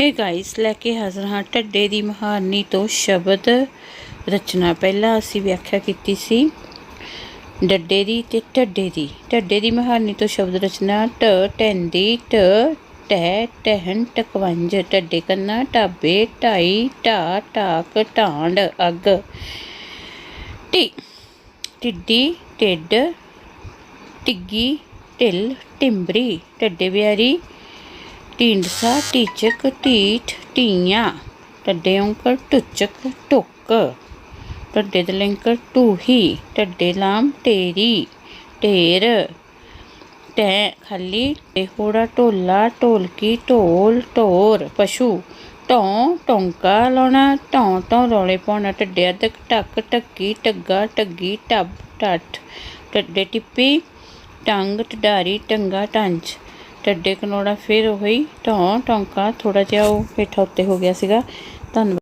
Hey guys ਲੈ ਕੇ ਹਾਜ਼ਰ ਹਾਂ ਢੱਡੇ ਦੀ ਮਹਾਰਨੀ ਤੋਂ ਸ਼ਬਦ ਰਚਨਾ। ਪਹਿਲਾਂ ਅਸੀਂ ਵਿਆਖਿਆ ਕੀਤੀ ਸੀ ਡੱਡੇ ਦੀ ਤੇ ਢੱਡੇ ਦੀ। ਢੱਡੇ ਦੀ ਮਹਾਰਨੀ ਤੋਂ ਸ਼ਬਦ ਰਚਨਾ ਢ ਟੈਂਦੀ ਢ ਟਹਿ ਟਹਿਣ, ਟਕਵੰਜ, ਢੱਡੇ ਕੰਨਾ, ਢਾਬੇ, ਢਾਈ, ਢਾ, ਢਾਕ, ਢਾਂਡ, ਅੱਗ। ਟੀ ਟਿੱਡੀ ਢਿੱਡ ਟਿੱਗੀ ਢਿੱਲ ਟਿੰਬਰੀ ਢੱਡੇ ਬਿਆਰੀ ਢੀਂਡਸਾ ਢੀਚਕ ਢੀਠ ਢੀਆਂ, ਢੱਡੇ ਔਂਕੜ ਟੁੱਚਕ ਟੁੱਕ ਢੱਡੇ ਦੇ ਲਿੰਕਰ ਟੂਹੀ ਢੱਡੇ ਲਾਮ ਢੇਰੀ, ਢੇਰ। ਟੈ ਤੇ ਹੋੜਾ ਢੋਲਾ, ਢੋਲਕੀ ਢੋਲ ਢੋਰ। ਪਸ਼ੂ ਢੌਂ ਟੌਂਕਾ ਲਾਉਣਾ ਢੌਂ ਢੌਂ ਰੌਲੇ ਪਾਉਣਾ। ਢੱਡੇ ਅਦਕ ਢੱਕ ਢੱਕੀ, ਢੱਗਾ ਢੱਗੀ, ਢੱਬ ਢੱਠ। ਢੱਡੇ ਟਿੱਪੀ, ਟੰਗ ਢਡਾਰੀ, ਟੰਗਾ ਟੰਚ ਢੱਡੇ ਕਨੋੜਾ ਫਿਰ ਉਹੀ ਢੌਂ ਟੌਂਕਾ ਥੋੜ੍ਹਾ ਜਿਹਾ ਉਹ ਹੇਠਾਂ ਉੱਤੇ ਹੋ ਗਿਆ ਸੀਗਾ। ਧੰਨਵਾਦ।